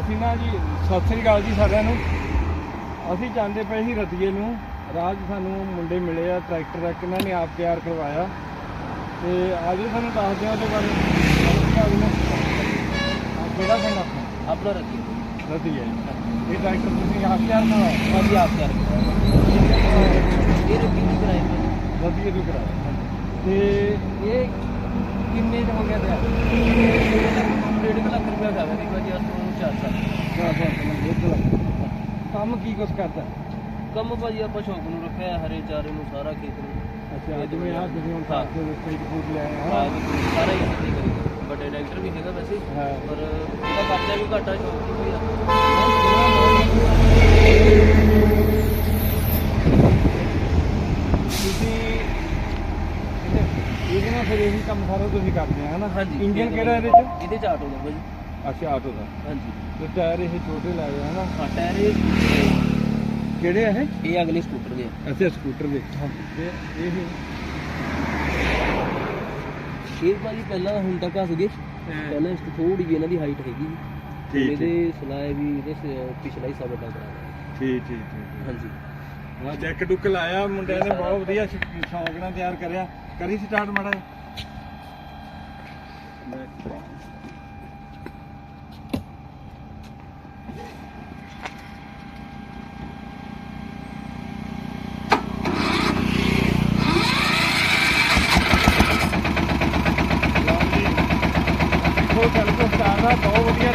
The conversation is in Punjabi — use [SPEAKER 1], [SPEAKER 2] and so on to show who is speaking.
[SPEAKER 1] ਅਸੀਂ ਨਾ ਜੀ ਸਤਿ ਸ੍ਰੀ ਅਕਾਲ ਜੀ ਸਾਰਿਆਂ ਨੂੰ। ਅਸੀਂ ਜਾਂਦੇ ਪਏ ਸੀ ਰਤੀਏ ਨੂੰ। ਰਾਜ ਸਾਨੂੰ ਮੁੰਡੇ ਮਿਲੇ ਆ ਟਰੈਕਟਰ ਇੱਕ ਇਹਨਾਂ ਨੇ ਆਪ ਤਿਆਰ ਕਰਵਾਇਆ। ਤੇ ਅੱਜ ਤੁਹਾਨੂੰ ਦੱਸ ਦਿਓ ਉਹਦੇ ਬਾਰੇ। ਕਿਹੜਾ ਪਿੰਡ ਆਪਣਾ?
[SPEAKER 2] ਆਪਣਾ ਰਤੀਏ।
[SPEAKER 1] ਰਤੀਏ। ਇਹ ਟਰੈਕਟਰ ਤੁਸੀਂ ਆਪ ਤਿਆਰ ਕਰਵਾਇਆ?
[SPEAKER 2] ਹਾਂਜੀ ਆਪ ਤਿਆਰ ਕਰਵਾਇਆ। ਇਹ ਰਤੀਏ ਨੂੰ ਕਰਾਇਆ
[SPEAKER 1] ਰਤੀਏ ਨੂੰ ਕਰਾਇਆ ਤੇ ਇਹ ਕਿੰਨੇ ਚ ਹੋ ਗਿਆ ਤਿਆਰ?
[SPEAKER 2] 1.5 ਲੱਖ ਰੁਪਏ ਦਾ ਹੈ 4 ਸਾਲ
[SPEAKER 1] ਕੰਮ ਕੀ ਕੁਛ ਕਰਦਾ?
[SPEAKER 2] ਕੰਮ ਭਾਜੀ ਆਪਾਂ ਸ਼ੌਕ ਨੂੰ ਰੱਖਿਆ ਹਰੇ ਚਾਰੇ ਨੂੰ ਸਾਰਾ ਖੇਤ ਨੂੰ।
[SPEAKER 1] ਅੱਛਾ ਜਿਵੇਂ ਆ ਤੁਸੀਂ ਹੁਣ ਸਾਥ ਦੇ ਵਿੱਚ ਇੱਕ ਫੂਡ ਲੈ ਆਏ ਹਾਂ।
[SPEAKER 2] ਸਾਗ ਸੂਗ ਸਾਰਾ ਹੀ ਅਸੀਂ ਕਰੀਦਾ ਵੱਡੇ ਡਾਕਟਰ ਵੀ ਹੈਗਾ ਵੈਸੇ।
[SPEAKER 1] ਹਾਂ।
[SPEAKER 2] ਪਰ ਇਹਦਾ ਖਰਚਾ ਵੀ ਘਾਟਾ ਸ਼ੌਕ ਦੀ ਕੋਈ
[SPEAKER 1] ਤੁਸੀਂ ਇਹਦੇ- ਇਹਦੇ ਨਾਲ ਫਿਰ ਇਹੀ ਕੰਮ ਸਾਰਾ ਤੁਸੀਂ ਕਰਦੇ ਆ ਹਨਾ? ਇੰਜਨ ਕਿਹੜਾ ਇਹਦੇ ਚ?
[SPEAKER 2] ਇਹਦੇ 'ਚ ਆਟੋ ਦਾ ਭਾਜੀ
[SPEAKER 1] ਅੱਛਾ ਆਟੋ ਦਾ।
[SPEAKER 2] ਹਾਂਜੀ।
[SPEAKER 1] ਤੇ ਟਾਇਰ ਇਹ ਛੋਟੇ ਲਾਏ ਆ
[SPEAKER 2] ਹਾਂ ਟਾਇਰ ਇਹ
[SPEAKER 1] ਕਿਹੜੇ ਆ ਇਹ?
[SPEAKER 2] ਇਹ ਅਗਲੇ ਸਕੂਟਰ ਦੇ ਆ।
[SPEAKER 1] ਅੱਛਾ ਸਕੂਟਰ ਦੇ। ਤੇ ਇਹ
[SPEAKER 2] ਇਹ ਭਾਜੀ ਪਹਿਲਾਂ ਹੁਣ ਤੱਕ ਆ ਸੀਗੇ। ਪਹਿਲਾਂ ਇਸ ਤੋਂ ਥੋੜੀ ਜਿਹੀ ਇਹਨਾਂ ਦੀ ਹਾਈਟ ਹੈਗੀ ਸੀ।
[SPEAKER 1] ਠੀਕ,
[SPEAKER 2] ਇਹਦੇ ਸਲਾਏ ਵੀ ਇਹਦੇ ਸ- ਪਿਛਲਾ ਹਿੱਸਾ ਵੱਡਾ ਕਰਾਇਆ
[SPEAKER 1] ਠੀਕ ਠੀਕ ਠੀਕ
[SPEAKER 2] ਹਾਂਜੀ।
[SPEAKER 1] ਹਾਂ ਜੈਕ ਡੁੱਕ ਲਾਇਆ ਮੁੰਡਿਆਂ ਨੇ ਬਹੁਤ ਵਧੀਆ ਸ਼- ਸ਼ੌਕ ਨਾਲ ਤਿਆਰ ਕਰਿਆ। ਕਰੀ ਸਟਾਰਟ ਮਾੜਾ ਜਿਹਾ। ਦੇਖੋ ਚੱਲ ਕੋ ਸਟਾਰ ਦਾ ਬਹੁਤ ਵਧੀਆ